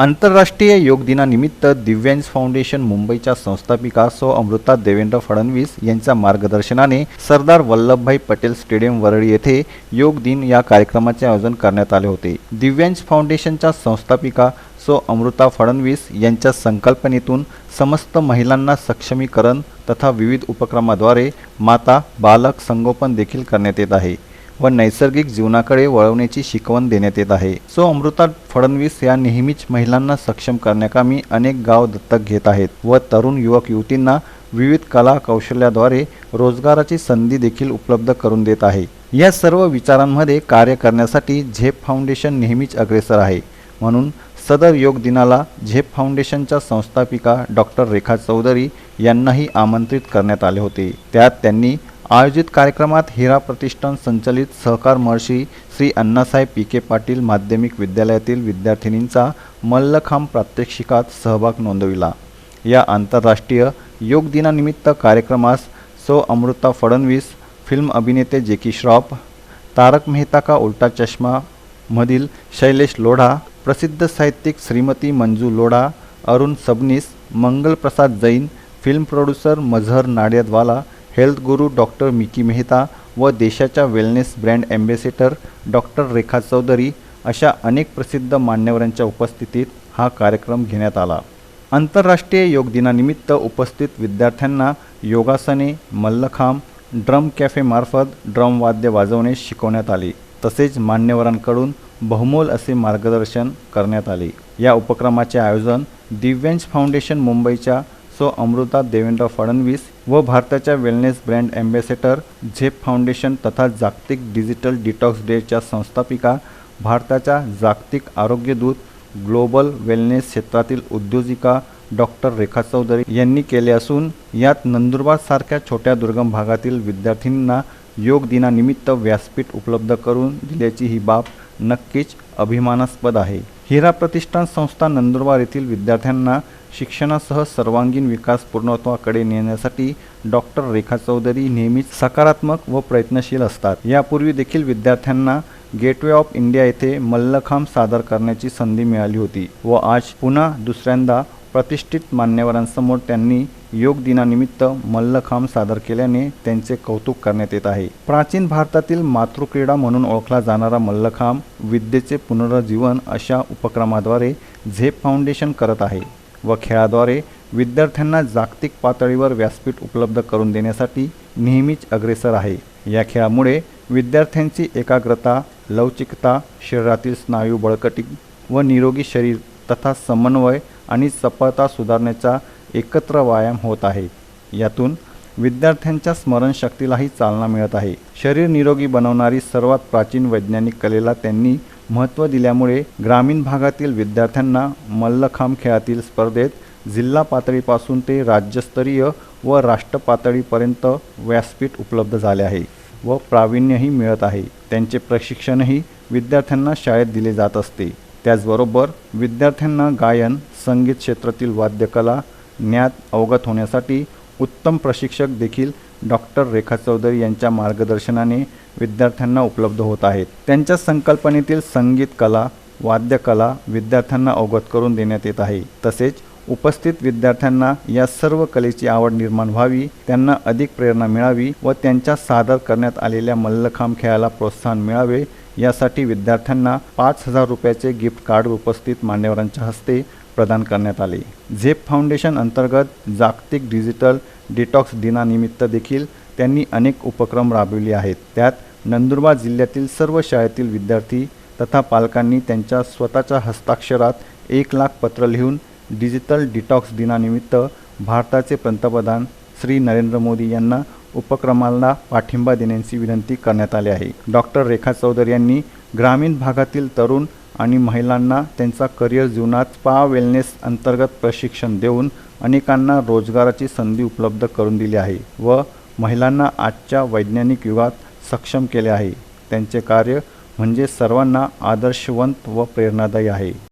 आंतरराष्ट्रीय योग दिनानिमित्त दिव्यांश फाउंडेशन मुंबईच्या संस्थापिका सौ अमृता देवेंद्र फडणवीस यांच्या मार्गदर्शनाने सरदार वल्लभभाई पटेल स्टेडियम वरळी येथे योग दिन या कार्यक्रमाचे आयोजन करण्यात आले होते. दिव्यांज फाउंडेशनच्या संस्थापिका सो अमृता फडणवीस यांच्या संकल्पनेतून समस्त महिलांना सक्षमीकरण तथा विविध उपक्रमाद्वारे माता बालक संगोपन देखील करण्यात येत आहे. व नैसर्गिक जीवनाकडे वळवण्याची शिकवण देण्यात येत आहे. सो अमृता फडणवीस या नेहमीच महिलांना सक्षम करण्याकामी अनेक गाव दत्तक घेत आहेत व तरुण युवक युवतींना विविध कला कौशल्याद्वारे रोजगाराची संधी देखील उपलब्ध करून देत आहे. या सर्व विचारांमध्ये कार्य करण्यासाठी झेप फाउंडेशन नेहमीच अग्रेसर आहे. म्हणून सदर योग दिनाला झेप फाउंडेशनच्या संस्थापिका डॉक्टर रेखा चौधरी यांनाही आमंत्रित करण्यात आले होते. त्यात त्यांनी आयोजित कार्यक्रमात हिरा प्रतिष्ठान संचलित सहकार महर्षी श्री अण्णासाहेब पी के पाटील माध्यमिक विद्यालयातील विद्यार्थिनींचा मल्लखांब प्रात्यक्षिकात सहभाग नोंदविला. या आंतरराष्ट्रीय योग दिनानिमित्त कार्यक्रमास सौ अमृता फडणवीस फिल्म अभिनेते जेकी श्रॉफ तारक मेहता का उल्टा चष्मा मधील शैलेश लोढा प्रसिद्ध साहित्यिक Shrimati Manju Lodha Arun Sabnis Mangalprasad Jain film producer Mazhar Nadiadwala health guru doctor Mickey Mehta व देशाच्या wellness brand ambassador doctor Rekha Chaudhary अशा अनेक प्रसिद्ध मान्यवरांच्या उपस्थितीत हा कार्यक्रम घेण्यात आला. आंतरराष्ट्रीय योग दिनानिमित्त उपस्थित विद्यार्थ्यांना योगासने मल्लखांब ड्रम कॅफेमार्फत ड्रम वाद्य वाजवणे शिकवण्यात आले. तसेच मान्यवरांकडून बहुमोल असे मार्गदर्शन करण्यात आले. या उपक्रमाचे आयोजन दिव्यांश फाउंडेशन मुंबईच्या सो अमृता देवेंद्र फडणवीस व भारताच्या wellness brand ambassador Zep foundation तथा जागतिक डिजिटल डिटॉक्स डेच्या संस्थापिका भारताच्या जागतिक आरोग्यदूत ग्लोबल वेलनेस क्षेत्रातील उद्योजिका डॉक्टर रेखा चौधरी यांनी केले असून यात नंदुरबारसारख्या छोट्या दुर्गम भागातील विद्यार्थ्यांना योग दिनानिमित्त व्यासपीठ उपलब्ध करून दिल्याची ही बाब नक्कीच अभिमानास्पद आहे. हिरा प्रतिष्ठान संस्था नंदुरबार येथील विद्यार्थ्यांना शिक्षणासह सर्वांगीण विकास पूर्णत्वाकडे नेण्यासाठी डॉक्टर रेखा चौधरी नेहमीच सकारात्मक व प्रयत्नशील असतात. यापूर्वी देखील विद्यार्थ्यांना गेटवे ऑफ इंडिया येथे मल्लखांब सादर करण्याची संधी मिळाली होती व आज पुन्हा दुसऱ्यांदा प्रतिष्ठित मान्यवरांसमोर त्यांनी योग दिनानिमित्त मल्लखांब सादर केल्याने त्यांचे कौतुक करण्यात येत आहे. प्राचीन भारतातील मातृक्रीडा म्हणून ओळखला जाणारा मल्लखांब विद्येचे पुनरुज्जीवन अशा उपक्रमाद्वारे झेप फाउंडेशन करत आहे व खेळाद्वारे विद्यार्थ्यांना जागतिक पातळीवर व्यासपीठ उपलब्ध करून देण्यासाठी नेहमीच अग्रेसर आहे. या खेळामुळे विद्यार्थ्यांची एकाग्रता लवचिकता शरीरातील स्नायू बळकटी व निरोगी शरीर तथा समन्वय आणि चपळता सुधारण्याचा एकत्र व्यायाम होत आहे. यातून विद्यार्थ्यांच्या स्मरणशक्तीलाही चालना मिळत आहे. शरीर निरोगी बनवणारी सर्वात प्राचीन वैज्ञानिक कलेला त्यांनी महत्त्व दिल्यामुळे ग्रामीण भागातील विद्यार्थ्यांना मल्लखांब खेळातील स्पर्धेत जिल्हा पातळीपासून ते राज्यस्तरीय व राष्ट्र पातळीपर्यंत व्यासपीठ उपलब्ध झाले आहे व प्रावीण्यही मिळत आहे. त्यांचे प्रशिक्षणही विद्यार्थ्यांना शाळेत दिले जात असते. त्याचबरोबर विद्यार्थ्यांना गायन संगीत क्षेत्रातील वाद्यकला ज्ञात अवगत होण्यासाठी उत्तम प्रशिक्षक देखील डॉक्टर रेखा चौधरी यांच्या मार्गदर्शनाने विद्यार्थ्यांना उपलब्ध होत आहेत. त्यांच्या संकल्पनेतील संगीत कला वाद्यकला विद्यार्थ्यांना अवगत करून देण्यात येत आहे. तसेच उपस्थित विद्यार्थ्यांना या सर्व कलेची आवड निर्माण व्हावी त्यांना अधिक प्रेरणा मिळावी व त्यांच्या सादर करण्यात आलेल्या मल्लखांब खेळाला प्रोत्साहन मिळावे यासाठी विद्यार्थ्यांना पाच हजार रुपयाचे गिफ्ट कार्ड उपस्थित मान्यवरांच्या हस्ते प्रदान करण्यात आले. झेप फाउंडेशन अंतर्गत जागतिक डिजिटल डिटॉक्स दिनानिमित्त देखील त्यांनी अनेक उपक्रम राबविले आहेत. त्यात नंदुरबार जिल्ह्यातील सर्व शाळेतील विद्यार्थी तथा पालकांनी त्यांच्या स्वतःच्या हस्ताक्षरात एक लाख पत्र लिहून डिजिटल डिटॉक्स दिनानिमित्त भारताचे पंतप्रधान श्री नरेंद्र मोदी यांना उपक्रमाला पाठिंबा देण्याची विनंती करण्यात आली आहे. डॉक्टर रेखा चौधरी यांनी ग्रामीण भागातील तरुण आणि महिलांना त्यांचा करिअर जीवनात स्पा वेलनेस अंतर्गत प्रशिक्षण देऊन अनेकांना रोजगाराची संधी उपलब्ध करून दिली आहे व महिलांना आजच्या वैज्ञानिक युगात सक्षम केले आहे. त्यांचे कार्य म्हणजे सर्वांना आदर्शवंत व प्रेरणादायी आहे.